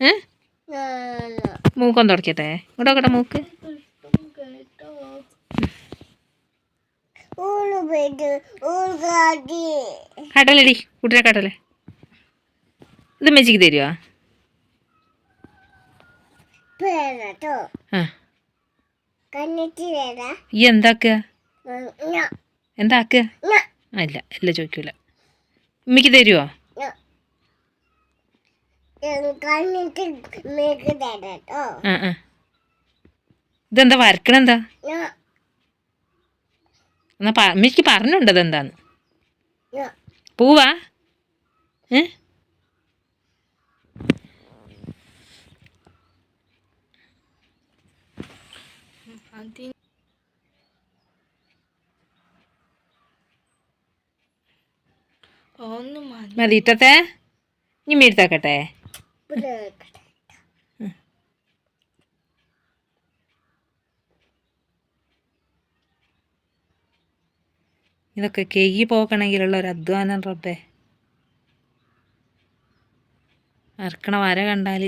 ഏ? മൂക്കൊന്ന് തുടക്കട്ടെ. ഇവിടെ നോക്കട്ടെ മൂക്ക്. കടലടി കുട്ടിനെ കടല. ഇത് മെച്ചിക്ക് തരുവാ? ഈ എന്താക്കുക എന്താക്കുക അല്ല ഇല്ല ചോദിക്കൂല. ഉമ്മക്ക് തരുമോ കണ്ണിട്ട് മേക്ക് തരാട്ടോ ആ ആ ഇതെന്താ വരക്കണെന്താ? എന്നാ അമ്മയ്ക്ക് പറഞ്ഞുണ്ടത് പറഞ്ഞുണ്ട് അതെന്താന്ന്. പൂവാ. ഏ? മതി. ഇട്ടത്തെ. ഇനി മീടുത്താക്കട്ടെ ഇതൊക്കെ കെയ്യി പോക്കണമെങ്കിലുള്ള ഒരു അധ്വാനം റബ്ബേ. അറക്കണ വര കണ്ടാൽ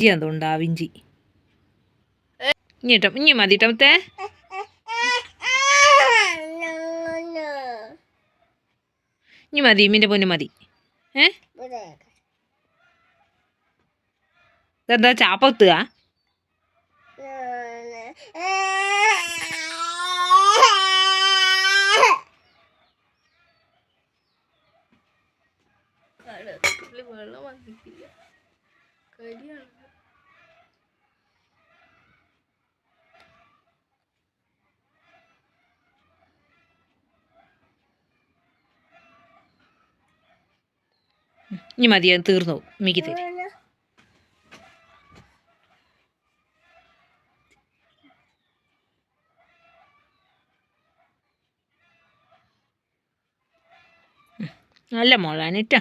അതുകൊണ്ട് ആവിഞ്ചി ഇനി കേട്ടോ ഇനി മതി ഇട്ടത്തെ ഇനി മതി ഇമ്മിന്റെ പൊന്ന് മതി. ഏ? ഇതെന്താ ചാപ്പത്തുക? വെള്ളം വന്നിട്ടില്ല. കരിയാണ് ഇനി മതി തീർന്നു മിക്ക് തരും. നല്ല മോളാണ് കേട്ടോ